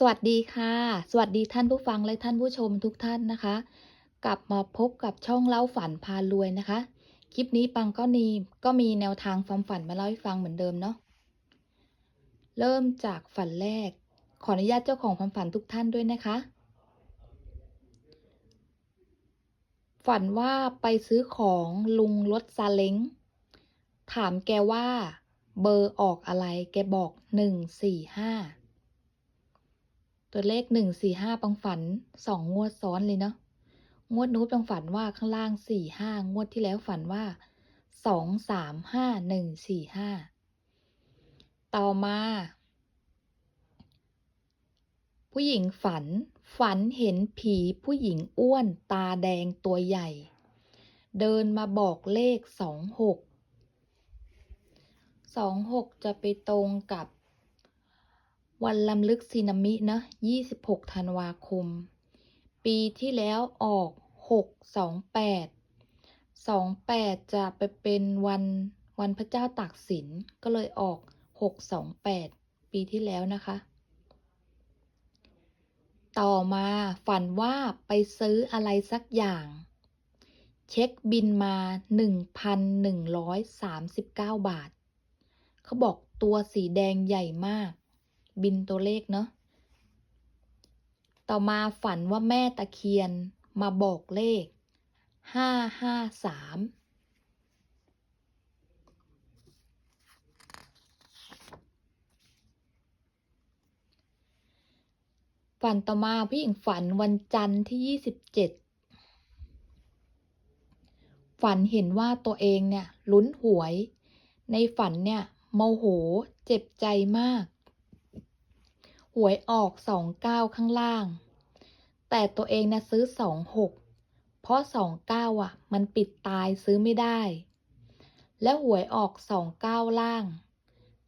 สวัสดีค่ะ สวัสดีท่านผู้ฟังและท่านผู้ชมทุกท่านนะคะ กลับมาพบกับช่องเล่าฝันพารวยนะคะ คลิปนี้ปังก็นีก็มีแนวทางความฝันมาเล่าให้ฟังเหมือนเดิมเนาะเริ่มจากฝันแรก ขออนุญาตเจ้าของความฝันทุกท่านด้วยนะคะ ฝันว่าไปซื้อของลุงรถซาเล้งถามแกว่า เบอร์ออกอะไรแกบอกหนึ่งสี่ห้า ตัวเลขหนึ่งสี่ห้าปังฝันสองงวดซ้อนเลยเนาะงวดนู้นปังฝันว่าข้างล่างสี่ห้างวดที่แล้วฝันว่าสองสามห้าหนึ่งสี่ห้าต่อมา ผู้หญิงฝัน ฝันเห็นผีผู้หญิงอ้วนตาแดงตัวใหญ่ เดินมาบอกเลขสองหกสองหกจะไปตรงกับ วันลำลึกซีนามินะ26 ธันวาคม ปีที่แล้วออก 628 28 จะไปเป็นวันวันพระเจ้าตากสิน ก็เลยออก 628 ปีที่แล้วนะคะ ต่อมาฝันว่าไปซื้ออะไรสักอย่าง เช็คบินมา 1,139 บาท เขาบอกตัวสีแดงใหญ่มาก บินตัวเลขเนาะ ต่อมาฝันว่าแม่ตะเคียนมาบอกเลข ห้าห้าสามฝันต่อมาผู้หญิงฝันวันจันทร์ที่ยี่สิบเจ็ดฝันเห็นว่าตัวเองเนี่ยลุ้นหวย ในฝันเนี่ยโมโหเจ็บใจมาก วยออกสองเก้าข้างล่าง แต่ตัวเองนะซื้อสองหกเพราะสองเก้าอะ มันปิดตายซื้อไม่ได้ แล้วหวยออกสองเก้าล่าง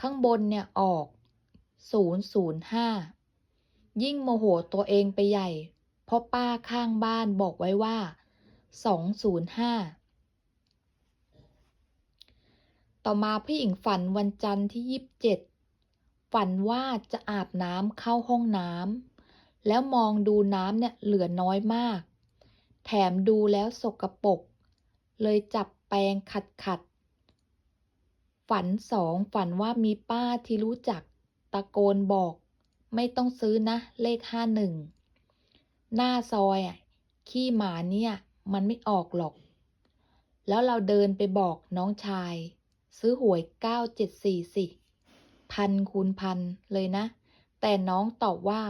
ข้างบนเนี่ยออกศูนย์ศูนย์ห้ายิ่งโมโหตัวเองไปใหญ่ เพราะป้าข้างบ้านบอกไว้ว่าสองศูนย์ห้าต่อมาพี่หญิงฝันวันจันทร์ที่ยี่สิบเจ็ด ฝันว่าจะอาบน้ำเข้าห้องน้ำแล้วมองดูน้ำเนี่ยเหลือน้อยมาก แถมดูแล้วสกปรกเลยจับแปรงขัดขัดๆฝันสองฝันว่ามีป้าที่รู้จักตะโกนบอก ไม่ต้องซื้อนะเลขห้าหนึ่งหน้าซอยอะขี้หมาเนี่ย มันไม่ออกหรอก แล้วเราเดินไปบอกน้องชาย ซื้อหวยเก้าเจ็ดสี่สิ พันคูณพันเลยนะ แต่น้องตอบว่า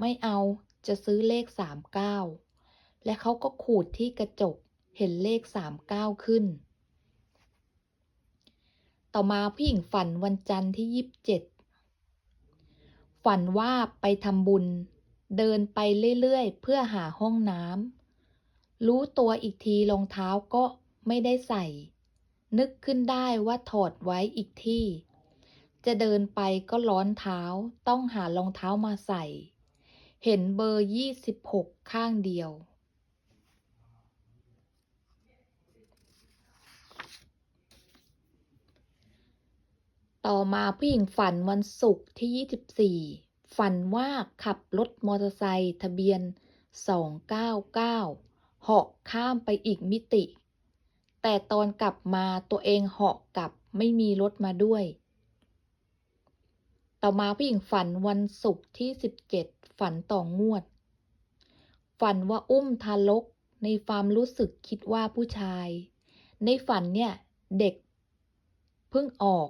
ไม่เอาจะซื้อเลขสามเก้าและเขาก็ขูดที่กระจกเห็นเลขสามเก้าขึ้น ต่อมาผู้หญิงฝันวันจันทร์ที่ยี่สิบเจ็ดฝันว่าไปทำบุญ เดินไปเรื่อยๆ เพื่อหาห้องน้ำรู้ตัวอีกทีรองเท้าก็ไม่ได้ใส่ นึกขึ้นได้ว่าถอดไว้อีกที่ จะเดินไปก็ร้อนเท้า ต้องหารองเท้ามาใส่ เห็นเบอร์ยี่สิบหกข้างเดียว ต่อมาผู้หญิงฝันวันศุกร์ที่24ฝันว่าขับรถมอเตอร์ไซค์ทะเบียน299เหาะข้ามไปอีกมิติ แต่ตอนกลับมาตัวเองเหาะกลับไม่มีรถมาด้วย ต่อมาผู้หญิงฝันวันศุกร์ที่17ฝันต่องวด ฝันว่าอุ้มทารกในความรู้สึกคิดว่าผู้ชาย ในฝันเนี่ยเด็กเพิ่งออก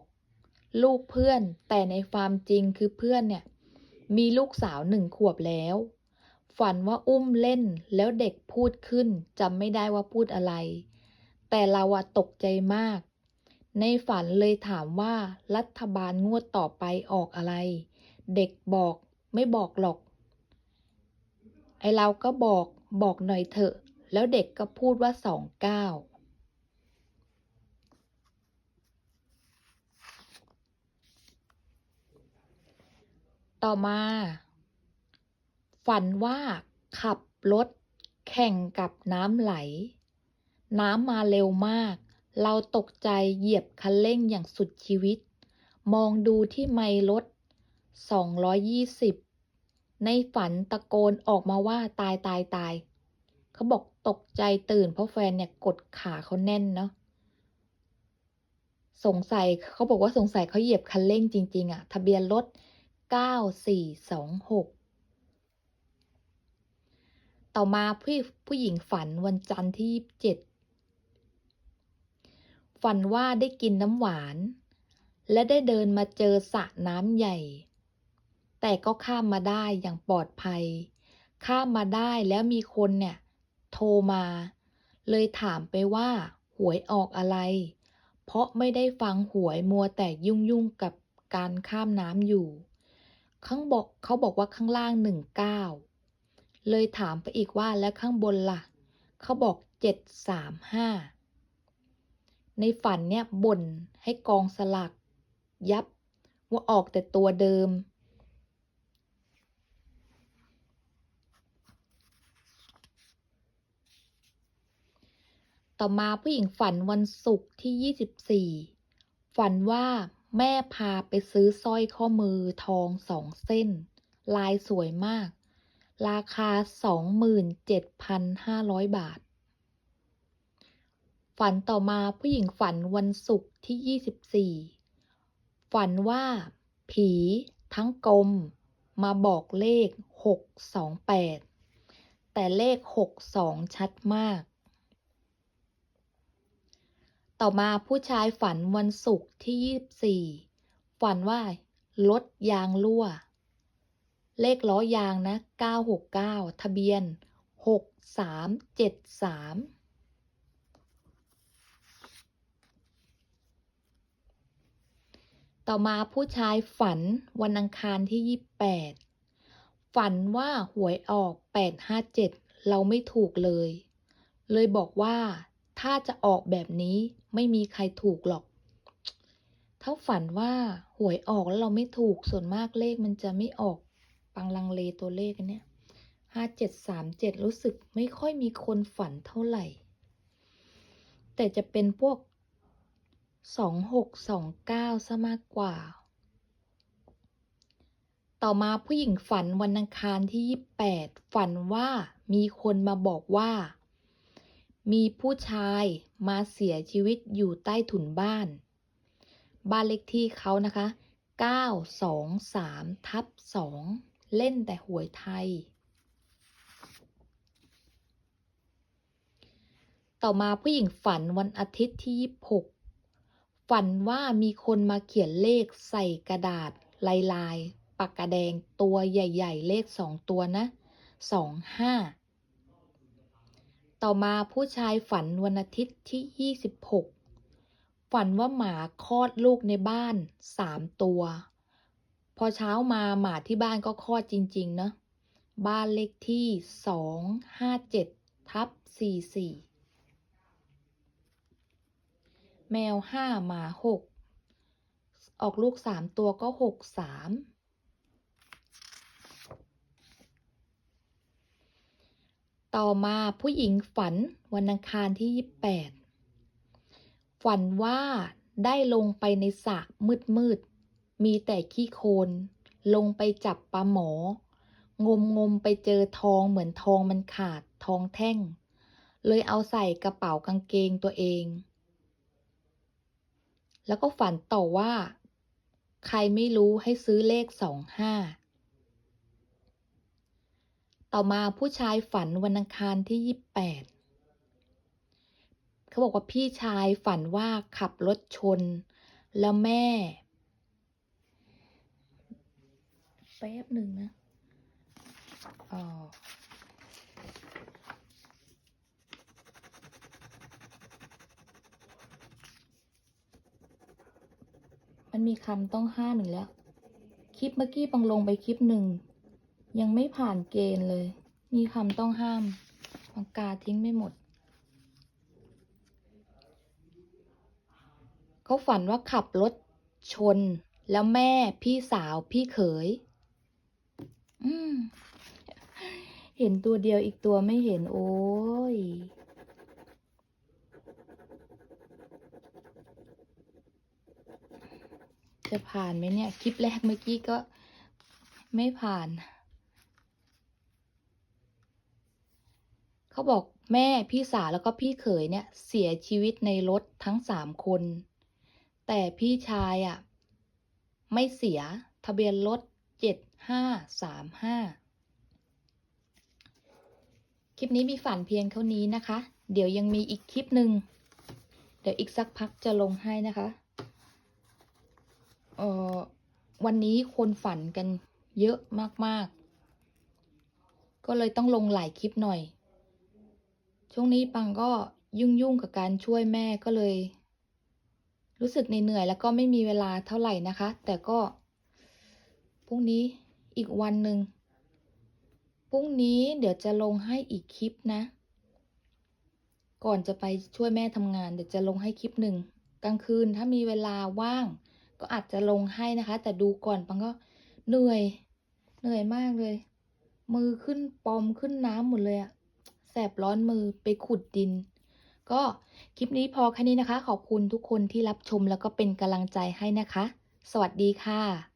ลูกเพื่อน แต่ในความจริงคือเพื่อนเนี่ย มีลูกสาวหนึ่งขวบแล้ว ฝันว่าอุ้มเล่นแล้วเด็กพูดขึ้นจำไม่ได้ว่าพูดอะไร แต่เราอะตกใจมาก ในฝันเลยถามว่ารัฐบาลงวดต่อไปออกอะไร เด็กบอกไม่บอกหรอก ไอเราก็บอกบอกหน่อยเถอะ แล้วเด็กก็พูดว่าสองเก้าต่อมา ฝันว่าขับรถแข่งกับน้ำไหล น้ำมาเร็วมาก เราตกใจเหยียบคันเร่งอย่างสุดชีวิต มองดูที่ไมล์รถ 220 ในฝันตะโกนออกมาว่าตายตายตาย เขาบอกตกใจตื่นเพราะแฟนเนี่ยกดขาเขาแน่นเนาะ สงสัยเขาบอกว่าสงสัยเขาเหยียบคันเร่งจริง ๆอะทะเบียนรถ 9426 ต่อมาผู้ผู้หญิงฝันวันจันทร์ที่ 27 ฝันว่าได้กินน้ำหวาน และได้เดินมาเจอสระน้ำใหญ่ แต่ก็ข้ามมาได้อย่างปลอดภัย ข้ามมาได้แล้วมีคนเนี่ย โทรมา เลยถามไปว่าหวยออกอะไร เพราะไม่ได้ฟังหวยมัวแต่ยุ่งยุ่งกับการข้ามน้ำอยู่ ข้างบอกเขาบอกว่าข้างล่างหนึ่งเก้าเลยถามไปอีกว่าแล้วข้างบนล่ะ เขาบอกเจ็ดสามห้า ในฝันเนี่ยบ่นให้กองสลัก ยับ ว่าออกแต่ตัวเดิม ต่อมาผู้หญิงฝันวันศุกร์ที่ 24 ฝันว่าแม่พาไปซื้อสร้อยข้อมือทองสองเส้น ลายสวยมาก ราคา 27,500 บาท ฝันต่อมาผู้หญิงฝันวันศุกร์ที่ 24 ฝันว่า ผีทั้งกลม มาบอกเลข 628 แต่เลข 62 ชัดมาก ต่อมาผู้ชายฝันวันศุกร์ที่ 24 ฝันว่า รถยางรั่ว เลขล้อยางนะ 969 ทะเบียน 6373 ต่อมาผู้ชายฝันวันอังคารที่ 28 ฝันว่าหวยออก 857 เราไม่ถูกเลย เลยบอกว่าถ้าจะออกแบบนี้ไม่มีใครถูกหรอก ถ้าฝันว่าหวยออกแล้วเราไม่ถูกส่วนมากเลขมันจะไม่ออกปังลังเลตัวเลขอันเนี้ยห้าเจ็ดสามเจ็ดรู้สึกไม่ค่อยมีคนฝันเท่าไหร่ แต่จะเป็นพวก สองหกสองเก้าซะมากกว่า ต่อมาผู้หญิงฝันวันอังคารที่28ฝันว่ามีคนมาบอกว่า มีผู้ชายมาเสียชีวิตอยู่ใต้ถุนบ้าน บ้านเลขที่เขานะคะ923ทับ2เล่นแต่หวยไทย ต่อมาผู้หญิงฝันวันอาทิตย์ที่26 ฝันว่ามีคนมาเขียนเลขใส่กระดาษลายลายปากกาแดงตัวใหญ่ ๆ เลขสองตัวนะ25ต่อมาผู้ชายฝันวันอาทิตย์ที่ 26 ฝันว่าหมาคลอดลูกในบ้านสามตัว พอเช้ามาหมาที่บ้านก็คลอดจริงๆเนะ บ้านเลขที่ 257ทับ44 แมวห้าหมาหกออกลูกสามตัวก็หกสามต่อมาผู้หญิงฝันวันอังคารที่28ฝันว่าได้ลงไปในสระมืดๆมีแต่ขี้โคลนลงไปจับปลาหมอ งมงมไปเจอทองเหมือนทองมันขาดทองแท่ง เลยเอาใส่กระเป๋ากางเกงตัวเอง แล้วก็ฝันต่อว่า ใครไม่รู้ให้ซื้อเลขสองห้าต่อมาผู้ชายฝันวันอังคารที่ยี่แปดเขาบอกว่าพี่ชายฝันว่าขับรถชน แล้วแม่ แป๊บหนึ่งนะอ่อ มันมีคำต้องห้ามอีกแล้ว คลิปเมื่อกี้ปังลงไปคลิปหนึ่ง ยังไม่ผ่านเกณฑ์เลย มีคำต้องห้ามปังกาทิ้งไม่หมด เขาฝันว่าขับรถชน แล้วแม่พี่สาวพี่เขย อืม เห็นตัวเดียวอีกตัวไม่เห็นโอ้ย จะผ่านไหมเนี่ย คลิปแรกเมื่อกี้ก็ไม่ผ่าน เขาบอกแม่พี่สาวแล้วก็พี่เขยเนี่ย เสียชีวิตในรถทั้งสามคน แต่พี่ชายอะ่ะ ไม่เสียทะเบียนรถเจ็ดห้าสามห้าคลิปนี้มีฝันเพียงเท่านี้นะคะ เดี๋ยวยังมีอีกคลิปหนึ่ง เดี๋ยวอีกสักพักจะลงให้นะคะ เออวันนี้คนฝันกันเยอะมากๆ ก็เลยต้องลงหลายคลิปหน่อย ช่วงนี้ปังก็ยุ่งๆกับการช่วยแม่ก็เลย รู้สึกเหนื่อยแล้วก็ไม่มีเวลาเท่าไหร่นะคะ แต่ก็พรุ่งนี้อีกวันหนึ่งพรุ่งนี้เดี๋ยวจะลงให้อีกคลิปนะ ก่อนจะไปช่วยแม่ทำงานเดี๋ยวจะลงให้คลิปหนึ่งกลางคืนถ้ามีเวลาว่าง ก็อาจจะลงให้นะคะ แต่ดูก่อนปังก็เหนื่อย เหนื่อยมากเลย มือขึ้นปอมขึ้นน้ำหมดเลยอะแสบร้อนมือไปขุดดิน ก็คลิปนี้พอแค่นี้นะคะ ขอบคุณทุกคนที่รับชมแล้วก็เป็นกำลังใจให้นะคะ สวัสดีค่ะ